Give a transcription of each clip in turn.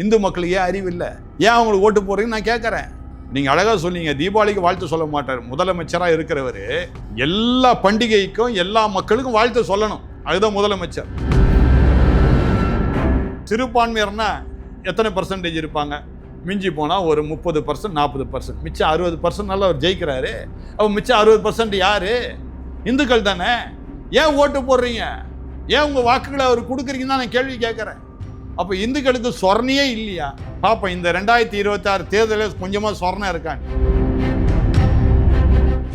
இந்து மக்களுக்கு ஏன் அறிவு இல்லை ஏன் அவங்களுக்கு ஓட்டு போடுறீங்கன்னு நான் கேட்குறேன். நீங்கள் அழகாக சொன்னீங்க தீபாவளிக்கு வாழ்த்து சொல்ல மாட்டார். முதலமைச்சராக இருக்கிறவர். எல்லா பண்டிகைக்கும் எல்லா மக்களுக்கும் வாழ்த்து சொல்லணும். அதுதான் முதலமைச்சர். சிறுபான்மையர்னா எத்தனை பர்சன்டேஜ் இருப்பாங்க? மிஞ்சி போனால் ஒரு முப்பது பர்சன்ட் நாற்பது பர்சன்ட் மிச்சம் அறுபது பர்சன்ட் அவர் ஜெயிக்கிறாரு. அப்போ மிச்சம் அறுபது பர்சன்ட் யார்? இந்துக்கள் தானே. ஏன் ஓட்டு போடுறீங்க? ஏன் உங்கள் வாக்குகளை அவர் கொடுக்குறீங்கன்னு தான் நான் கேள்வி கேட்குறேன். அப்போ இந்துக்களுக்கு சொர்ணையே இல்லையா? பார்ப்போம் இந்த ரெண்டாயிரத்தி இருபத்தாறு தேர்தலில் கொஞ்சமாக சொர்ணம் இருக்கான்னு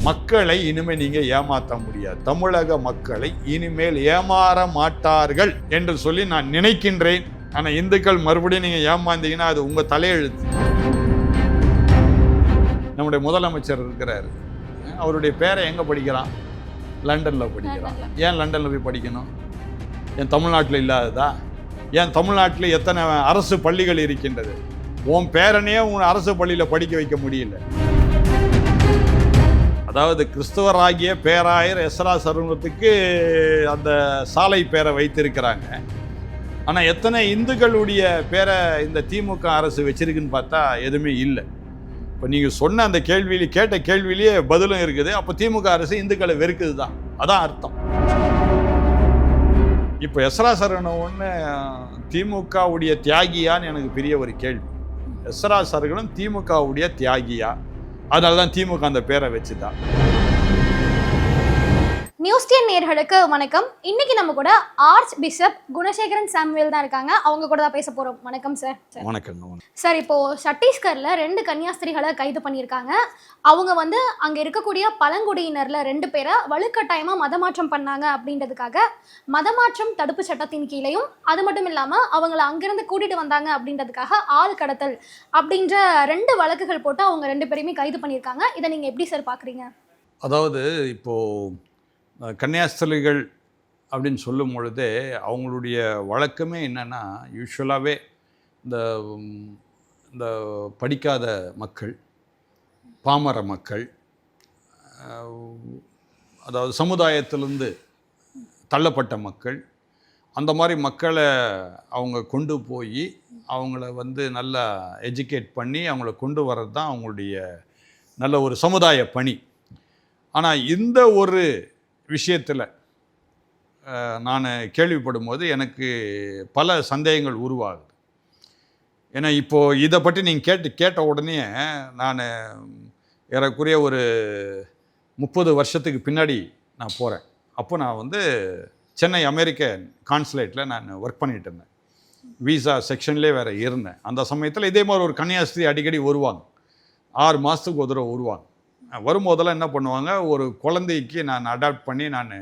மக்களை இனிமேல் நீங்க ஏமாற்ற முடியாது. தமிழக மக்களை இனிமேல் ஏமாற மாட்டார்கள் என்று சொல்லி நான் நினைக்கின்றேன். ஆனா இந்துக்கள் மறுபடியும் நீங்க ஏமாந்தீங்கன்னா அது உங்க தலையெழுத்து. நம்முடைய முதலமைச்சர் இருக்கிறாரு. அவருடைய பேரை எங்க படிக்கிறான்? லண்டன்ல படிக்கிறான். ஏன் லண்டன்ல போய் படிக்கணும்? ஏன் தமிழ்நாட்டில் இல்லாததா? ஏன் தமிழ்நாட்டில் எத்தனை அரசு பள்ளிகள் இருக்கின்றது? உன் பேரனையே உன் அரசு பள்ளியில் படிக்க வைக்க முடியல. அதாவது கிறிஸ்தவராகிய பேராயர் எஸ்ரா சருணத்துக்கு அந்த சாலை பேரை வைத்திருக்கிறாங்க. ஆனால் எத்தனை இந்துக்களுடைய பேரை இந்த திமுக அரசு வச்சிருக்குன்னு பார்த்தா எதுவுமே இல்லை. இப்போ நீங்கள் சொன்ன அந்த கேள்வியில் கேட்ட கேள்வியிலேயே பதிலும் இருக்குது. அப்போ திமுக அரசு இந்துக்களை வெறுக்குது தான் அதான் அர்த்தம். இப்போ எஸ்ரா சரவணன் ஒன்று திமுகவுடைய தியாகியான்னு எனக்கு பெரிய ஒரு கேள்வி. எஸ்ரா சரகனும் திமுகவுடைய தியாகியா? அதனால தான் திமுக அந்த பேரை வச்சுதான் நியூஸ் டென் நேர்களுக்கு வணக்கம். இன்னைக்கு நம்ம கூட ஆர்ச் பிஷப் குணசேகரன் சாமுவேல் தான் இருக்காங்க. அவங்க கூட தான் பேச போறோம். வணக்கம் சார் வணக்கம் சார் இப்போ சத்தீஸ்கர்ல ரெண்டு கன்னியாஸ்திரிகளை கைது பண்ணியிருக்காங்க. அவங்க வந்து அங்க இருக்கக்கூடிய பழங்குடியினர்ல ரெண்டு பேரை வலுக்கட்டாயமா மதமாற்றம் பண்ணாங்க அப்படின்றதுக்காக மதமாற்றம் தடுப்பு சட்டத்தின் கீழேயும் அது மட்டும் இல்லாம அவங்கள அங்கிருந்து கூட்டிட்டு வந்தாங்க அப்படின்றதுக்காக ஆள் கடத்தல் அப்படின்ற ரெண்டு வழக்குகள் போட்டு அவங்க ரெண்டு பேரையுமே கைது பண்ணியிருக்காங்க. இதை நீங்க எப்படி சார் பாக்குறீங்க? அதாவது இப்போது கன்னியாஸ்திரிகள் அப்படின்னு சொல்லும் பொழுதே அவங்களுடைய வழக்கமே என்னென்னா யூஸ்வலாகவே இந்த இந்த படிக்காத மக்கள் பாமர மக்கள் அதாவது சமுதாயத்திலிருந்து தள்ளப்பட்ட மக்கள் அந்த மாதிரி மக்களை அவங்க கொண்டு போய் அவங்கள வந்து நல்லா எஜுகேட் பண்ணி அவங்கள கொண்டு வர்றது தான் அவங்களுடைய நல்ல ஒரு சமுதாய பணி. ஆனால் இந்த ஒரு விஷயத்தில் நான் கேள்விப்படும் போது எனக்கு பல சந்தேகங்கள் உருவாகுது. ஏன்னா இப்போது இதை பற்றி நீங்கள் கேட்டு கேட்ட உடனே நான் ஏறக்குறைய ஒரு முப்பது வருஷத்துக்கு பின்னாடி நான் போகிறேன் அப்போ நான் வந்து சென்னை அமெரிக்க கான்சுலேட்டில் நான் ஒர்க் பண்ணிட்டு இருந்தேன். விசா செக்ஷன்லேயே வேறு இருந்தேன். அந்த சமயத்தில் இதே மாதிரி ஒரு கன்னியாஸ்திரி அடிக்கடி வருவாங்க. ஆறு மாதத்துக்கு ஒரு தடவை வருவாங்க. வரும்போதெல்லாம் என்ன பண்ணுவாங்க? ஒரு குழந்தைக்கு நான் அடாப்ட் பண்ணி நான்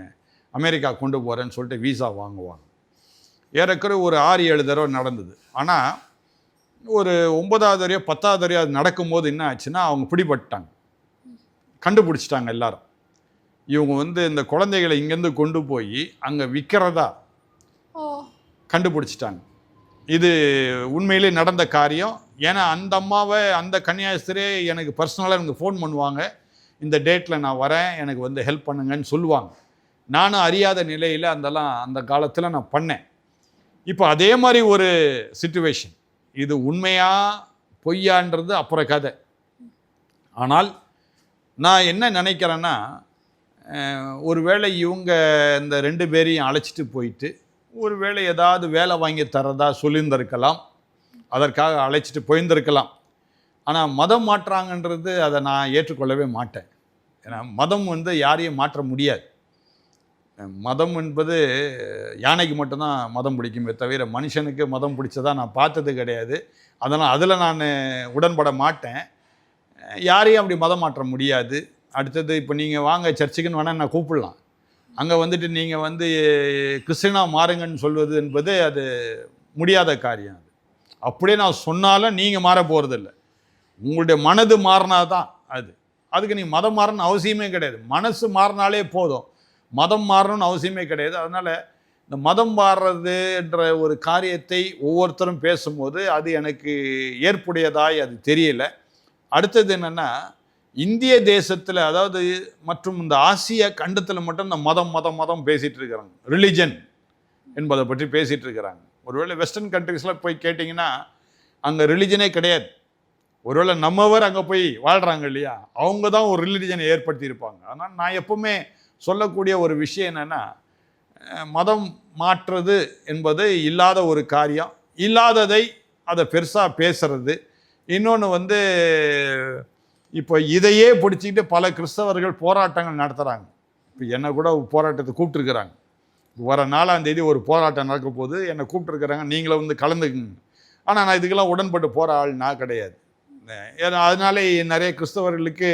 அமெரிக்கா கொண்டு போகிறேன்னு சொல்லிட்டு விசா வாங்குவாங்க. ஏறக்குறைய ஒரு ஆறு ஏழு தடவை நடந்தது. ஆனால் ஒரு ஒன்பதாவது வரையோ பத்தாவது வரையோ அது நடக்கும்போது என்ன ஆச்சுன்னா அவங்க பிடிபட்டாங்க. கண்டுபிடிச்சிட்டாங்க எல்லாரும். இவங்க வந்து இந்த குழந்தைகளை இங்கேருந்து கொண்டு போய் அங்கே விற்கிறதா கண்டுபிடிச்சிட்டாங்க. இது உண்மையிலே நடந்த காரியம். ஏன்னா அந்த அம்மாவை அந்த கன்னியாஸ்திரே எனக்கு பர்சனலாக எனக்கு ஃபோன் பண்ணுவாங்க. இந்த டேட்டில் நான் வரேன் எனக்கு வந்து ஹெல்ப் பண்ணுங்கன்னு சொல்லுவாங்க. நானும் அறியாத நிலையில் அந்தலாம் அந்த காலத்தில் நான் பண்ணேன். இப்போ அதே மாதிரி ஒரு சுச்சுவேஷன் இது உண்மையா பொய்யான்றது அப்புறம் கதை. ஆனால் நான் என்ன நினைக்கிறேன்னா ஒருவேளை இவங்க இந்த ரெண்டு பேரையும் அழைச்சிட்டு போயிட்டு ஒரு வேளை ஏதாவது வேலை வாங்கி தரதா சொல்லியிருந்திருக்கலாம். அதற்காக அழைச்சிட்டு போயிருந்திருக்கலாம். ஆனால் மதம் மாற்றாங்கன்றது அதை நான் ஏற்றுக்கொள்ளவே மாட்டேன். ஏன்னா மதம் வந்து யாரையும் மாற்ற முடியாது. மதம் என்பது யானைக்கு மட்டும்தான் மதம் பிடிக்குமே தவிர மனுஷனுக்கு மதம் பிடிச்சதா நான் பார்த்தது கிடையாது. அதனால் அதில் நான் உடன்பட மாட்டேன். யாரையும் அப்படி மதம் மாற்ற முடியாது. அடுத்தது இப்போ நீங்கள் வாங்க சர்ச்சுக்குன்னு வேணால் நான் கூப்பிடலாம். அங்கே வந்துட்டு நீங்கள் வந்து கிறிஸ்டினாக மாறுங்கன்னு சொல்வது என்பது அது முடியாத காரியம் அது. அப்படியே நான் சொன்னாலும் நீங்கள் மாற போகிறதில்ல உங்களுடைய மனது மாறினா தான் அது. அதுக்கு நீங்கள் மதம் மாறணும்னு அவசியமே கிடையாது. மனசு மாறினாலே போதும். மதம் மாறணும்னு அவசியமே கிடையாது. அதனால் இந்த மதம் மாறுறதுன்ற ஒரு காரியத்தை ஒவ்வொருத்தரும் பேசும்போது அது எனக்கு ஏற்புடையதாய் அது தெரியல. அடுத்தது என்னென்னா இந்திய தேசத்தில் அதாவது மற்றும் இந்த ஆசிய கண்டத்தில் மட்டும் இந்த மதம் மதம் மதம் பேசிகிட்டு இருக்கிறாங்க. ரிலிஜன் என்பதை பற்றி பேசிகிட்டு இருக்கிறாங்க. ஒருவேளை வெஸ்டர்ன் கண்ட்ரிஸில் போய் கேட்டிங்கன்னா அங்கே ரிலிஜனே கிடையாது. ஒருவேளை நம்மவர் அங்கே போய் வாழ்கிறாங்க இல்லையா? அவங்க தான் ஒரு ரிலிஜனை ஏற்படுத்தியிருப்பாங்க ஆனால் நான் எப்பவுமே சொல்லக்கூடிய ஒரு விஷயம் என்னென்னா மதம் மாற்றுறது என்பது இல்லாத ஒரு காரியம். இல்லாததை அதை பெருசாக பேசுறது. இன்னொன்று வந்து இப்போ இதையே பிடிச்சிக்கிட்டு பல கிறிஸ்தவர்கள் போராட்டங்கள் நடத்துகிறாங்க இப்போ என்னை கூட போராட்டத்தை கூப்பிட்டுருக்குறாங்க. வர நாலாம் தேதி ஒரு போராட்டம் நடக்க போது என்னை கூப்பிட்டுருக்குறாங்க. நீங்களும் வந்து கலந்துக்குங்க. ஆனால் நான் இதுக்கெல்லாம் உடன்பட்டு போகிற ஆள் நான் கிடையாது. ஏன்னா அதனாலே நிறைய கிறிஸ்தவர்களுக்கு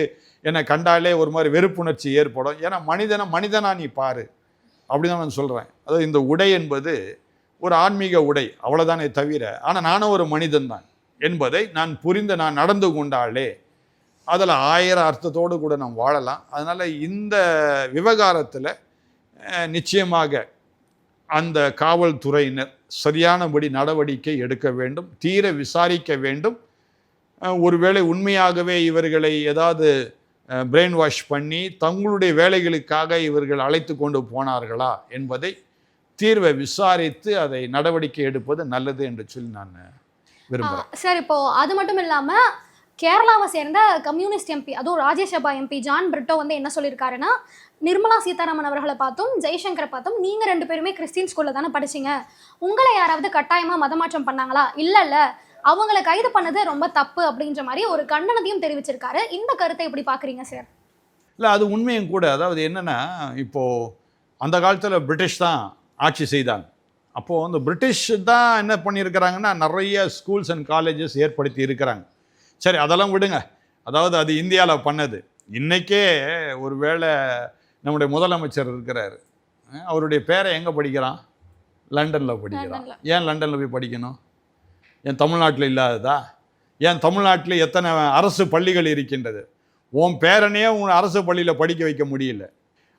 என்னை கண்டாலே ஒரு மாதிரி வெறுப்புணர்ச்சி ஏற்படும். ஏன்னா மனிதனை மனிதனா நீ பாரு. அப்படி தான் நான் சொல்கிறேன் அதாவது இந்த உடை என்பது ஒரு ஆன்மீக உடை. அவ்வளோதானே தவிர ஆனால் நானும் ஒரு மனிதன் தான் என்பதை நான் புரிந்து நான் நடந்து கொண்டாலே அதில் ஆயிரம் அர்த்தத்தோடு கூட நாம் வாழலாம். அதனால் இந்த விவகாரத்தில் நிச்சயமாக அந்த காவல்துறையினர் சரியானபடி நடவடிக்கை எடுக்க வேண்டும் தீர விசாரிக்க வேண்டும். ஒருவேளை உண்மையாகவே இவர்களை ஏதாவது பிரெயின் வாஷ் பண்ணி தங்களுடைய வேலைகளுக்காக இவர்கள் அழைத்து கொண்டு போனார்களா என்பதை தீர்வை விசாரித்து அதை நடவடிக்கை எடுப்பது நல்லது என்று சொல்லி நான் விரும்புகிறேன் சார் இப்போ அது மட்டும் இல்லாம கேரளாவை சேர்ந்த கம்யூனிஸ்ட் எம்பி அதுவும் ராஜ்யசபா எம்பி ஜான் பிரிட்டோ வந்து என்ன சொல்லியிருக்காருன்னா நிர்மலா சீதாராமன் அவர்களை பார்த்தும் ஜெய்சங்கரை பார்த்தும் நீங்கள் ரெண்டு பேருமே கிறிஸ்டின் ஸ்கூலில் தானே படிச்சீங்க. உங்களை யாராவது கட்டாயமாக மதமாற்றம் பண்ணாங்களா? இல்லை இல்லை. அவங்கள கைது பண்ணது ரொம்ப தப்பு அப்படின்ற மாதிரி ஒரு கண்டனத்தையும் தெரிவிச்சிருக்காரு. இந்த கருத்தை எப்படி பார்க்குறீங்க சார் இல்லை அது உண்மையும் கூட. அதாவது என்னென்னா இப்போது அந்த காலத்தில் பிரிட்டிஷ் தான் ஆட்சி செய்தாங்க. அப்போது அந்த பிரிட்டிஷ் தான் என்ன பண்ணியிருக்கிறாங்கன்னா நிறைய ஸ்கூல்ஸ் அண்ட் காலேஜஸ் ஏற்படுத்தி இருக்கிறாங்க. சரி அதெல்லாம் விடுங்க. அதாவது அது இந்தியாவில் பண்ணது. இன்றைக்கே ஒரு வேளை நம்முடைய முதலமைச்சர் இருக்கிறார். அவருடைய பேரை எங்கே படிக்கிறான்? லண்டனில் படிக்கிறான். ஏன் லண்டனில் போய் படிக்கணும்? ஏன் தமிழ்நாட்டில் இல்லாததா? ஏன் தமிழ்நாட்டில் எத்தனை அரசு பள்ளிகள் இருக்கின்றது? உன் பேரனையே உன் அரசு பள்ளியில் படிக்க வைக்க முடியல.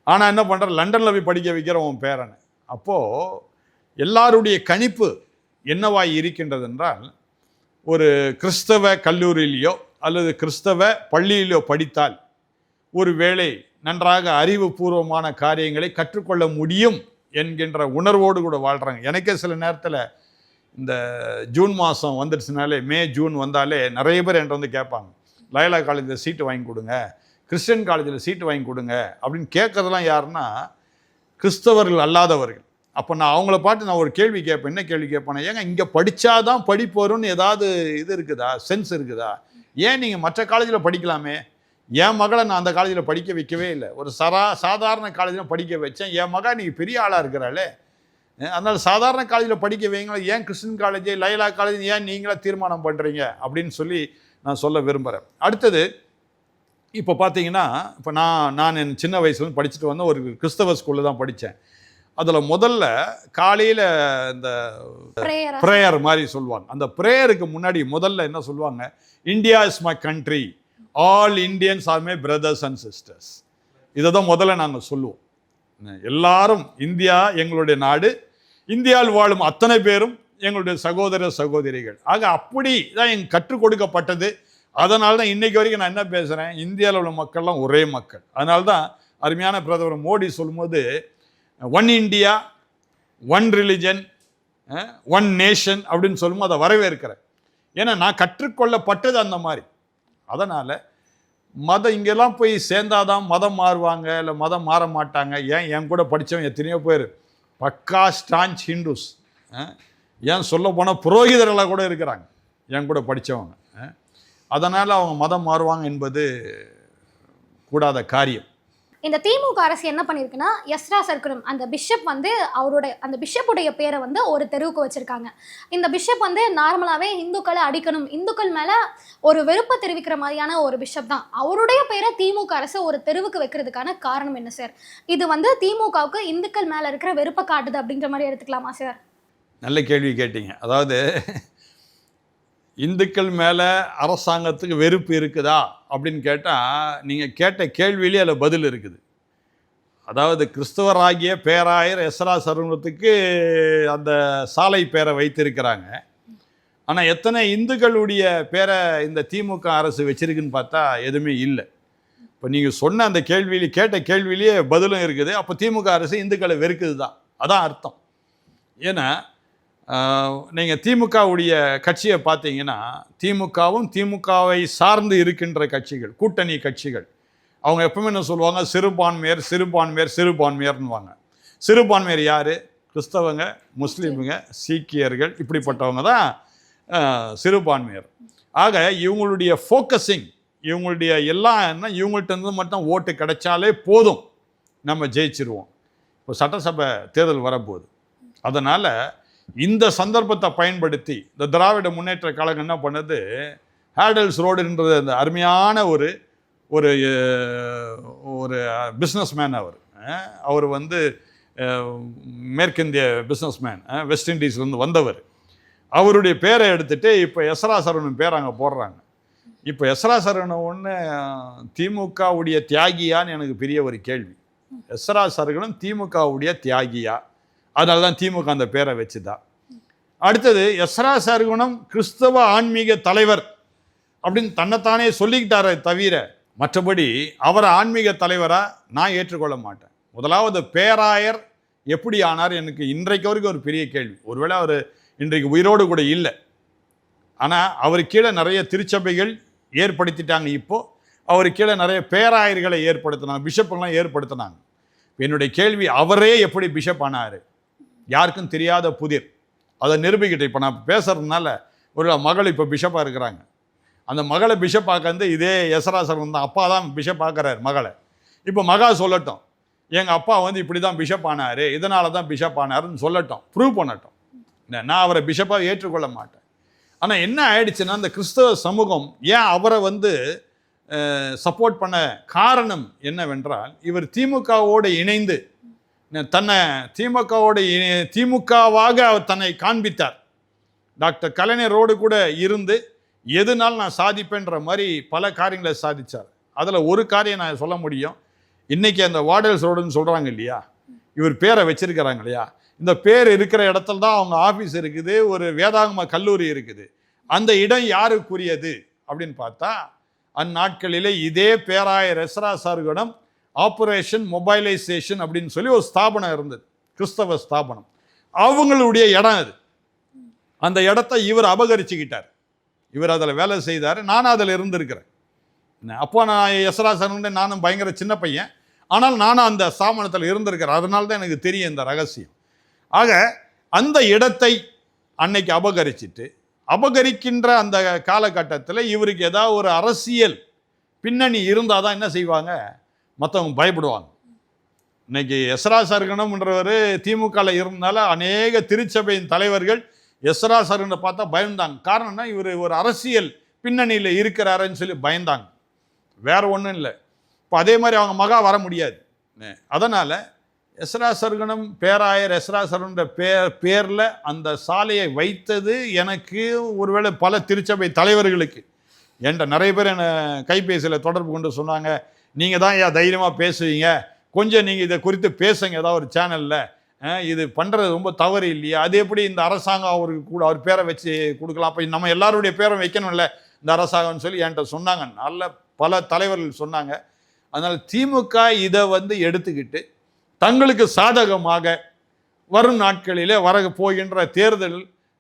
ஆனால் என்ன பண்ணுற லண்டனில் போய் படிக்க வைக்கிற உன் பேரனை. அப்போது எல்லாருடைய கணிப்பு என்னவாய் இருக்கின்றது என்றால் ஒரு கிறிஸ்தவ கல்லூரியிலையோ அல்லது கிறிஸ்தவ பள்ளியிலோ படித்தால் ஒரு வேளை நன்றாக அறிவுபூர்வமான காரியங்களை கற்றுக்கொள்ள முடியும் என்கின்ற உணர்வோடு கூட வாழ்கிறாங்க எனக்கே சில நேரத்தில் இந்த ஜூன் மாதம் வந்துடுச்சுனாலே மே ஜூன் வந்தாலே நிறைய பேர் என்கிட்ட வந்து கேட்பாங்க. லயலா காலேஜில் சீட்டு வாங்கி கொடுங்க கிறிஸ்டியன் காலேஜில் சீட்டு வாங்கி கொடுங்க அப்படின்னு கேட்குறதுலாம் யாருன்னா கிறிஸ்தவர்கள் அல்லாதவர்கள். அப்போ நான் அவங்கள பார்த்து நான் ஒரு கேள்வி கேட்பேன். என்ன கேள்வி கேட்பேன் ஏங்க இங்கே படித்தாதான் படிப்பு வரும்னு ஏதாவது இது இருக்குதா? சென்ஸ் இருக்குதா? ஏன் நீங்கள் மற்ற காலேஜில் படிக்கலாமே? என் மகளை நான் அந்த காலேஜில் படிக்க வைக்கவே இல்லை. ஒரு சரா சாதாரண காலேஜில் படிக்க வச்சேன். என் மகா நீங்கள் பெரிய ஆளாக இருக்கிறாளே. அதனால் சாதாரண காலேஜில் படிக்க வைங்களா ஏன் கிறிஸ்டின் காலேஜ் லைலா காலேஜ் ஏன் நீங்களாக தீர்மானம் பண்ணுறீங்க அப்படின்னு சொல்லி நான் சொல்ல விரும்புகிறேன் அடுத்தது இப்போ பார்த்தீங்கன்னா இப்போ நான் நான் என் சின்ன வயசுலேருந்து படிச்சுட்டு வந்தேன் ஒரு கிறிஸ்தவ ஸ்கூலில் தான் படித்தேன் அதில் முதல்ல காலையில் இந்த பிரேயர் மாதிரி சொல்லுவாங்க அந்த ப்ரேயருக்கு முன்னாடி முதல்ல என்ன சொல்லுவாங்க India is my country all Indians are my brothers and sisters இதை தான் முதல்ல நாங்கள் சொல்லுவோம். எல்லாரும் இந்தியா எங்களுடைய நாடு. இந்தியாவில் வாழும் அத்தனை பேரும் எங்களுடைய சகோதர சகோதரிகள். ஆக அப்படி தான் எங்க கற்றுக் கொடுக்கப்பட்டது. அதனால தான் இன்னைக்கு வரைக்கும் நான் என்ன பேசுகிறேன் இந்தியாவில் உள்ள மக்கள்லாம் ஒரே மக்கள். அதனால தான் அருமையான பிரதமர் மோடி சொல்லும்போது one India one religion one nation அப்படின்னு சொல்லும்போது அதை வரவேற்கிறேன். ஏன்னா நான் கற்றுக்கொள்ளப்பட்டது அந்த மாதிரி. அதனால் மதம் இங்கெல்லாம் போய் சேர்ந்தாதான் மதம் மாறுவாங்க இல்லை மதம் மாற மாட்டாங்க. ஏன்? என் கூட படித்தவன் எத்தனையோ பேர். பக்கா ஸ்டான்ச் ஹிந்துஸ். ஏன் சொல்ல போனால் புரோகிதர்களாக கூட இருக்கிறாங்க. என் கூட படித்தவங்க அதனால் அவங்க மதம் மாறுவாங்க என்பது கூடாத காரியம். இந்த திமுக அரசு என்ன பண்ணியிருக்குன்னா எஸ்ரா சர்க்குரம் அந்த பிஷப் வந்து அவரோட அந்த பிஷப்புடைய பேரை வந்து ஒரு தெருவுக்கு வச்சுருக்காங்க. இந்த பிஷப் வந்து நார்மலாகவே இந்துக்களை அடிக்கணும். இந்துக்கள் மேலே ஒரு வெறுப்பை தெரிவிக்கிற மாதிரியான ஒரு பிஷப் தான். அவருடைய பேரை திமுக அரசு ஒரு தெருவுக்கு வைக்கிறதுக்கான காரணம் என்ன சார்? இது வந்து திமுகவுக்கு இந்துக்கள் மேலே இருக்கிற வெறுப்பை காட்டுது அப்படின்ற மாதிரி எடுத்துக்கலாமா சார்? நல்ல கேள்வி கேட்டீங்க. அதாவது இந்துக்கள் மேலே அரசாங்கத்துக்கு வெறுப்பு இருக்குதா அப்படின்னு கேட்டால் நீங்கள் கேட்ட கேள்வியிலே அதில் பதில் இருக்குது. அதாவது கிறிஸ்தவராகிய பேராயர் எஸ்ரா சருணத்துக்கு அந்த சாலை பேரை வைத்திருக்கிறாங்க. ஆனால் எத்தனை இந்துக்களுடைய பேரை இந்த திமுக அரசு வச்சிருக்குன்னு பார்த்தா எதுவுமே இல்லை. இப்போ நீங்கள் சொன்ன அந்த கேள்வியிலே கேட்ட கேள்வியிலேயே பதிலும் இருக்குது. அப்போ திமுக அரசு இந்துக்களை வெறுக்குது தான் அதான் அர்த்தம். ஏன்னா நீங்கள் திமுகவுடைய கட்சியை பார்த்தீங்கன்னா திமுகவும் திமுகவை சார்ந்து இருக்கின்ற கட்சிகள் கூட்டணி கட்சிகள். அவங்க எப்பவுமே என்ன சொல்லுவாங்க? சிறுபான்மையர் சிறுபான்மையர் சிறுபான்மையர்னுவாங்க சிறுபான்மையர் யார்? கிறிஸ்தவங்க முஸ்லீமுங்க சீக்கியர்கள் இப்படிப்பட்டவங்க தான் சிறுபான்மையர். ஆக இவங்களுடைய ஃபோக்கஸிங் இவங்களுடைய எல்லாம் என்ன இவங்கள்ட்ட இருந்து மட்டும் ஓட்டு கிடைச்சாலே போதும். நம்ம ஜெயிச்சிருவோம். இப்போ சட்டசபை தேர்தல் வரப்போகுது. அதனால் இந்த சந்தர்ப்பத்தை பயன்படுத்தி இந்த திராவிட முன்னேற்ற கழகம் என்ன பண்ணுது? ஹேடல்ஸ் ரோடுன்றது அந்த அருமையான ஒரு ஒரு ஒரு பிஸ்னஸ் மேன் அவர் அவர் வந்து மேற்கிந்திய பிஸ்னஸ் மேன் வெஸ்ட் இண்டீஸ்லேருந்து வந்தவர். அவருடைய பேரை எடுத்துகிட்டு இப்போ எஸ்ரா சரவணன் பேர் அங்கே போடுறாங்க. இப்போ எஸ்ரா சரவணன் ஒன்று திமுகவுடைய தியாகியான்னு எனக்கு பெரிய ஒரு கேள்வி. எஸ்ரா சரவணன் திமுகவுடைய தியாகியா? அதனால தான் திமுக அந்த பேரை வச்சுதான் அடுத்தது எஸ்ரா சரகுணம் கிறிஸ்தவ ஆன்மீக தலைவர் அப்படின்னு தன்னைத்தானே சொல்லிக்கிட்டாரே தவிர மற்றபடி அவரை ஆன்மீக தலைவராக நான் ஏற்றுக்கொள்ள மாட்டேன். முதலாவது பேராயர் எப்படி ஆனார் எனக்கு இன்றைக்கு வரைக்கும் ஒரு பெரிய கேள்வி. ஒருவேளை அவர் இன்றைக்கு உயிரோடு கூட இல்லை. ஆனால் அவர் கீழே நிறைய திருச்சபைகள் ஏற்படுத்திட்டாங்க இப்போ அவர் கீழே நிறைய பேராயர்களை ஏற்படுத்தினாங்க பிஷப்லாம் ஏற்படுத்தினாங்க. என்னுடைய கேள்வி அவரே எப்படி பிஷப் ஆனார்? யாருக்கும் தெரியாத புதிர். அதை நிரூபிக்கிட்டு இப்போ நான் பேசுகிறதுனால ஒரு மகள் இப்போ பிஷப்பாக இருக்கிறாங்க. அந்த மகளை பிஷப் வந்து இதே யசராசர் தான் அப்பா தான் பிஷப் ஆக்குறாரு மகளை. இப்போ மகா சொல்லட்டும். எங்கள் அப்பா வந்து இப்படி தான் பிஷப் ஆனார். இதனால தான் பிஷப் ஆனாருன்னு சொல்லட்டும். ப்ரூவ் பண்ணட்டும். என்ன, நான் அவரை பிஷப்பாக ஏற்றுக்கொள்ள மாட்டேன். ஆனால் என்ன ஆயிடுச்சுன்னா இந்த கிறிஸ்தவ சமூகம் ஏன் அவரை வந்து சப்போர்ட் பண்ண காரணம் என்னவென்றால் இவர் திமுகவோடு இணைந்து தன்னை திமுகவோட திமுகவாக அவர் தன்னை காண்பித்தார். டாக்டர் கலைஞரோடு கூட இருந்து எதுனாலும் நான் சாதிப்பேன்ற மாதிரி பல காரியங்களை சாதித்தார் அதில் ஒரு காரியம் நான் சொல்ல முடியும். இன்றைக்கி அந்த வாடல்ஸ் ரோடுன்னு சொல்கிறாங்க இல்லையா? இவர் பேரை வச்சிருக்கிறாங்க இல்லையா? இந்த பேர் இருக்கிற இடத்துல தான் அவங்க ஆஃபீஸ் இருக்குது ஒரு வேதாகம கல்லூரி இருக்குது. அந்த இடம் யாருக்குரியது அப்படின்னு பார்த்தா அந்நாட்களிலே இதே பேராய ரெஸ்ரா சார்களிடம் ஆப்ரேஷன் மொபைலைசேஷன் அப்படின்னு சொல்லி ஒரு ஸ்தாபனம் இருந்தது. கிறிஸ்தவ ஸ்தாபனம். அவங்களுடைய இடம் அது. அந்த இடத்த இவர் அபகரிச்சுக்கிட்டார். இவர் அதில் வேலை செய்தார். நானும் அதில் இருந்திருக்கிறேன். என்ன, அப்போ நான் யசராசன் நானும் பயங்கர சின்ன பையன். ஆனால் நானும் அந்த ஸ்தாபனத்தில் இருந்திருக்கிறேன். அதனால தான் எனக்கு தெரியும் இந்த ரகசியம். ஆக அந்த இடத்தை அன்னைக்கு அபகரிச்சிட்டு அபகரிக்கின்ற அந்த காலகட்டத்தில் இவருக்கு ஏதாவது ஒரு அரசியல் பின்னணி இருந்தால் தான் என்ன செய்வாங்க? மற்றவங்க பயப்படுவாங்க. இன்னைக்கு எஸ்ரா சருகணம்ன்றவர் திமுகவில் இருந்தனால அநேக திருச்சபையின் தலைவர்கள் எஸ்ரா சருகனை பார்த்தா பயந்தாங்க. காரணம்னா இவர் ஒரு அரசியல் பின்னணியில் இருக்கிறாருன்னு சொல்லி பயந்தாங்க. வேற ஒன்றும் இல்லை. இப்போ அதே மாதிரி அவங்க மகா வர முடியாது. அதனால் எஸ்ரா சருகணம் பேராயர் எஸ்ரா சருகன்ற பேர் பேரில் அந்த சாலையை வைத்தது எனக்கு ஒருவேளை பல திருச்சபை தலைவர்களுக்கு. என்கிட்ட நிறைய பேர் என்னை கைபேசியில் தொடர்பு கொண்டு சொன்னாங்க. நீங்கள் தான் ஏன் தைரியமாக பேசுவீங்க. கொஞ்சம் நீங்கள் இதை குறித்து பேசுங்க ஏதாவது ஒரு சேனலில் இது பண்ணுறது ரொம்ப தவறு இல்லையா? அது எப்படி இந்த அரசாங்கம் அவருக்கு கூட அவர் பேரை வச்சு கொடுக்கலாம்? அப்போ நம்ம எல்லாருடைய பேரும் வைக்கணும்ல இந்த அரசாங்கம்னு சொல்லி என்கிட்ட சொன்னாங்க. நல்ல பல தலைவர்கள் சொன்னாங்க. அதனால் திமுக இதை வந்து எடுத்துக்கிட்டு தங்களுக்கு சாதகமாக வரும் நாட்களிலே வர போகின்ற தேர்தல்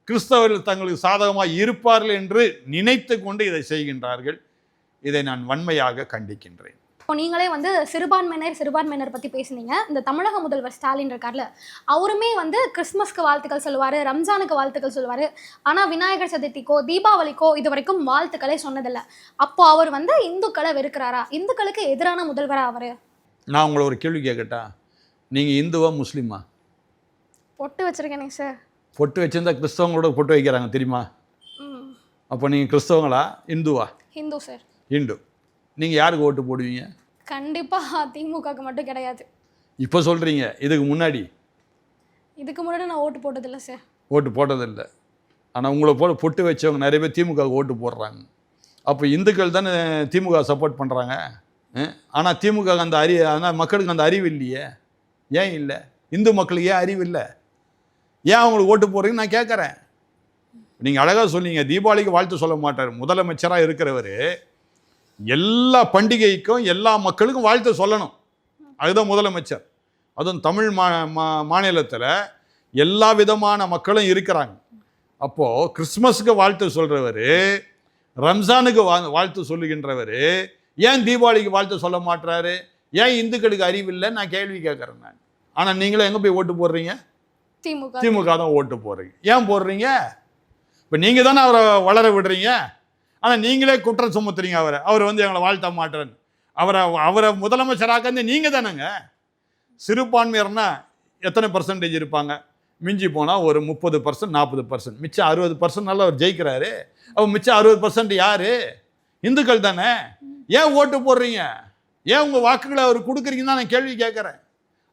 கிறிஸ்தவர்கள் தங்களுக்கு சாதகமாக இருப்பார்கள் என்று நினைத்து கொண்டு இதை செய்கின்றார்கள். இதை நான் வன்மையாக கண்டிக்கின்றேன். இப்போ நீங்களே வந்து சிறுபான்மையினர் சிறுபான்மையினர் பற்றி பேசுனீங்க. இந்த தமிழக முதல்வர் ஸ்டாலின் இருக்கார்ல அவருமே வந்து கிறிஸ்மஸ்க்கு வாழ்த்துக்கள் சொல்லுவார் ரம்ஜானுக்கு வாழ்த்துக்கள் சொல்லுவார். ஆனால் விநாயகர் சதுர்த்திக்கோ தீபாவளிக்கோ இது வரைக்கும் வாழ்த்துக்களே சொன்னதில்லை. அப்போ அவர் வந்து இந்துக்களை வெறுக்கிறாரா? இந்துக்களுக்கு எதிரான முதல்வரா அவர்? நான் உங்களை ஒரு கேள்வி கேட்கட்டா? நீங்கள் இந்துவா முஸ்லீமா? பொட்டு வச்சிருக்கேனே சார். பொட்டு வச்சிருந்தா கிறிஸ்தவங்களோட பொட்டு வைக்கிறாங்க தெரியுமா? அப்போ நீங்கள் கிறிஸ்தவங்களா? இந்துவா? ஹிந்து சார். இந்து. நீங்கள் யாருக்கு ஓட்டு போடுவீங்க? கண்டிப்பாக திமுகவுக்கு மட்டும் கிடையாது. இப்போ சொல்கிறீங்க இதுக்கு முன்னாடி? இதுக்கு முன்னாடி நான் ஓட்டு போட்டதில்லை சார் ஓட்டு போட்டதில்லை. ஆனால் உங்களை போல பொட்டு வச்சவங்க நிறைய பேர் திமுக ஓட்டு போடுறாங்க. அப்போ இந்துக்கள் தானே திமுக சப்போர்ட் பண்ணுறாங்க ஆனால் திமுக அந்த அறி ஆனால் மக்களுக்கு அந்த அறிவு இல்லையே? ஏன் இல்லை? இந்து மக்களுக்கு ஏன் அறிவு இல்லை? ஏன் அவங்களுக்கு ஓட்டு போடுறீங்கன்னு நான் கேட்குறேன். நீங்கள் அழகாக சொன்னீங்க தீபாவளிக்கு வாழ்த்து சொல்ல மாட்டார். முதலமைச்சராக இருக்கிறவர் எல்லா பண்டிகைக்கும் எல்லா மக்களுக்கும் வாழ்த்து சொல்லணும். அதுதான் முதலமைச்சர். அதுவும் தமிழ் மா மா மாநிலத்தில் எல்லா விதமான மக்களும் இருக்கிறாங்க. அப்போது கிறிஸ்மஸுக்கு வாழ்த்து சொல்கிறவர் ரம்ஜானுக்கு வா வாழ்த்து சொல்லுகின்றவர் ஏன் தீபாவளிக்கு வாழ்த்து சொல்ல மாட்றாரு? ஏன் இந்துக்களுக்கு அறிவில்லை நான் கேள்வி கேட்குறேன் நான். ஆனால் நீங்களும் எங்கே போய் ஓட்டு போடுறீங்க? திமுக. திமுக தான் ஓட்டு போடுறீங்க. ஏன் போடுறீங்க? இப்போ நீங்கள் தானே அவரை வளர விடுறீங்க. ஆனால் நீங்களே குற்றம் சுமத்துறீங்க அவரை. அவர் வந்து எங்களை வாழ்த்த மாட்டேன் அவரை அவரை முதலமைச்சராக்க நீங்கள் தானேங்க. சிறுபான்மையர்னா எத்தனை பர்சன்டேஜ் இருப்பாங்க? மிஞ்சி போனால் ஒரு முப்பது பர்சன்ட் நாற்பது பர்சன்ட் மிச்சம் அறுபது பர்சன்ட்னால அவர் ஜெயிக்கிறாரு. அப்போ மிச்சம் அறுபது பர்சன்ட் யார்? இந்துக்கள் தானே. ஏன் ஓட்டு போடுறீங்க? ஏன் உங்கள் வாக்குகளை அவர் கொடுக்குறீங்கன்னு தான் நான் கேள்வி கேட்குறேன்.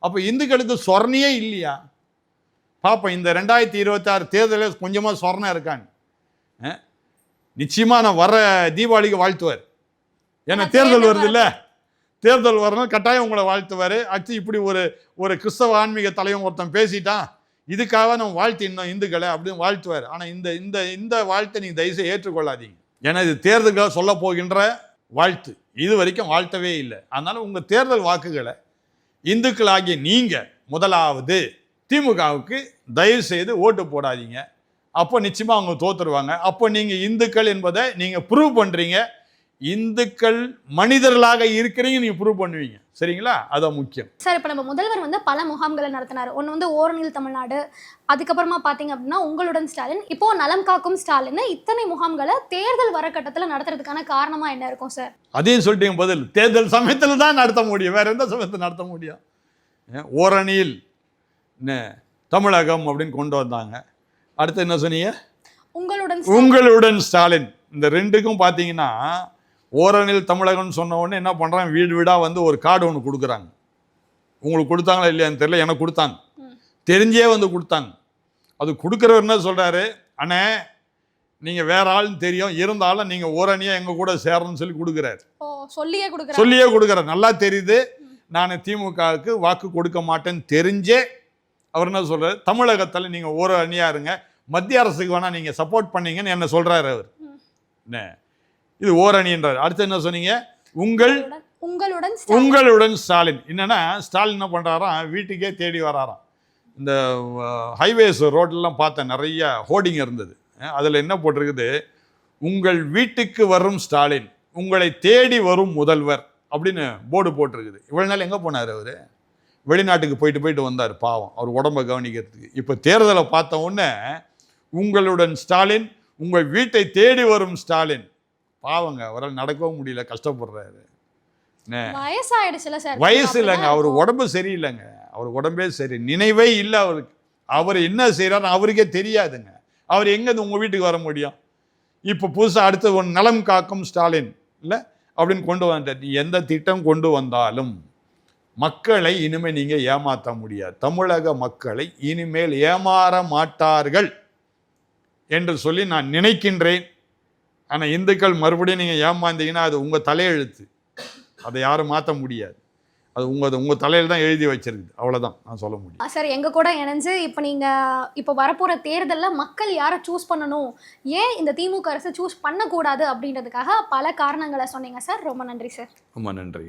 அப்போ இந்துக்களுக்கு சொர்ணையே இல்லையா? பார்ப்போம் இந்த ரெண்டாயிரத்தி இருபத்தாறு தேர்தலில் கொஞ்சமாக சொர்ணம் இருக்கான்னு அஹ்? நிச்சயமா நான் வர தீபாவளிக்கு வாழ்த்துவார். ஏன்னா தேர்தல் வருது இல்ல தேர்தல் வரணும் கட்டாயம் உங்களை வாழ்த்துவார். அடுத்து இப்படி ஒரு ஒரு கிறிஸ்தவ ஆன்மீக தலைவன் ஒருத்தன் பேசிட்டான். இதுக்காக நம்ம வாழ்த்தினோம் இந்துக்களை அப்படின்னு வாழ்த்துவார். ஆனால் இந்த இந்த இந்த வாழ்த்தை நீங்கள் தயவுசெய்து ஏற்றுக்கொள்ளாதீங்க. ஏன்னா இது தேர்தலுக்காக சொல்ல போகின்ற வாழ்த்து. இது வரைக்கும் வாழ்த்தவே இல்லை. அதனால உங்கள் தேர்தல் வாக்குகளை இந்துக்களாகிய நீங்கள் முதலாவது திமுகவுக்கு தயவு செய்து ஓட்டு போடாதீங்க. அப்போ நிச்சயமாக அவங்க தோத்துருவாங்க. அப்போ நீங்கள் இந்துக்கள் என்பதை நீங்கள் ப்ரூவ் பண்ணுறீங்க இந்துக்கள் மனிதர்களாக இருக்கிறீங்க நீங்கள் ப்ரூவ் பண்ணுவீங்க. சரிங்களா? அதான் முக்கியம். சார் இப்போ நம்ம முதல்வர் வந்து பல முகாம்களை நடத்தினார். ஒன்று வந்து ஓரணில் தமிழ்நாடு அதுக்கப்புறமா பார்த்தீங்க அப்படின்னா உங்களுடன் ஸ்டாலின் இப்போ நலம் காக்கும் ஸ்டாலின் இத்தனை முகாம்களை தேர்தல் வர கட்டத்தில் நடத்துறதுக்கான காரணமா என்ன இருக்கும் சார்? அதையும் சொல்லிட்டீங்க பதில். தேர்தல் சமயத்தில் தான் நடத்த முடியும். வேற எந்த சமயத்தில் நடத்த முடியும்? ஓரணியில் தமிழகம் அப்படின்னு கொண்டு வந்தாங்க. அடுத்து என்ன சொன்னீங்க? உங்களுடன். உங்களுடன் ஸ்டாலின். இந்த ரெண்டுக்கும் பார்த்தீங்கன்னா ஓரணில் தமிழகம்னு சொன்ன உடனே என்ன பண்ணுறாங்க வீடு வீடாக வந்து ஒரு கார்டு ஒன்று கொடுக்குறாங்க. உங்களுக்கு கொடுத்தாங்களா இல்லையான்னு தெரியல. எனக்கு கொடுத்தாங்க. தெரிஞ்சே வந்து கொடுத்தாங்க. அது கொடுக்குறவர் என்ன சொல்கிறாரு அண்ணே நீங்கள் வேற ஆள்னு தெரியும். இருந்தாலும் நீங்கள் ஓரணியாக எங்கள் கூட சேரணும்னு சொல்லி கொடுக்குறாரு. சொல்லியே கொடுக்குறாங்க சொல்லியே கொடுக்குறாரு. நல்லா தெரியுது. நான் திமுகவுக்கு வாக்கு கொடுக்க மாட்டேன்னு தெரிஞ்சே அவர் என்ன சொல்றாரு? தமிழகத்தில் நீங்கள் ஒரு அணியாக இருங்க. மத்திய அரசுக்கு வேணால் நீங்கள் சப்போர்ட் பண்ணீங்கன்னு என்ன சொல்கிறாரு அவர். என்ன? இது ஓரணின்றார். அடுத்து என்ன சொன்னீங்க? உங்கள் உங்களுடன்- உங்களுடன் ஸ்டாலின். என்னன்னா ஸ்டாலின் என்ன பண்ணுறாராம் வீட்டுக்கே தேடி வராராம். இந்த ஹைவேஸ் ரோட்லலாம் பார்த்தேன் நிறைய ஹோர்டிங் இருந்தது. அதில் என்ன போட்டிருக்குது? உங்கள் வீட்டுக்கு வரும் ஸ்டாலின் உங்களை தேடி வரும் முதல்வர் அப்படின்னு போர்டு போட்டிருக்குது. இவ்வளோ நாள் எங்கே போனார் அவர்? வெளிநாட்டுக்கு போயிட்டு போயிட்டு வந்தார் பாவம். அவர் உடம்பை கவனிக்கிறதுக்கு. இப்போ தேர்தலை பார்த்த உடனே உங்களுடன் ஸ்டாலின் உங்கள் வீட்டை தேடி வரும் ஸ்டாலின். பாவங்க அவரால் நடக்கவும் முடியல கஷ்டப்படுறாரு. வயசு இல்லைங்க அவர் உடம்பு சரியில்லைங்க. அவர் உடம்பே சரி நினைவே இல்லை அவருக்கு. அவர் என்ன செய்கிறாரு அவருக்கே தெரியாதுங்க. அவர் எங்கேருந்து உங்கள் வீட்டுக்கு வர முடியும்? இப்போ புதுசாக அடுத்து ஒன்று நலம் காக்கும் ஸ்டாலின் இல்லை? அப்படின்னு கொண்டு வந்துட்டார். நீ எந்த திட்டம் கொண்டு வந்தாலும் மக்களை இனிமேல் நீங்கள் ஏமாற்ற முடியாது. தமிழக மக்களை இனிமேல் ஏமாற மாட்டார்கள். என்று சொல்லி நான் நினைக்கின்றேன். ஆனால் இந்துக்கள் மறுபடியும் நீங்கள் ஏமாந்தீங்கன்னா அது உங்கள் தலையெழுத்து. அதை யாரும் மாற்ற முடியாது. அது உங்கள் உங்கள் தலையில் தான் எழுதி வச்சிருக்குது. அவ்வளோதான் நான் சொல்ல முடியும். சார் எங்க கூட இணைஞ்சு இப்போ நீங்க இப்போ வரப்போற தேர்தல்ல மக்கள் யாரை சூஸ் பண்ணணும்? ஏன் இந்த திமுக அரசு சூஸ் பண்ணக்கூடாது அப்படின்றதுக்காக பல காரணங்களை சொன்னீங்க சார். ரொம்ப நன்றி சார். ரொம்ப நன்றி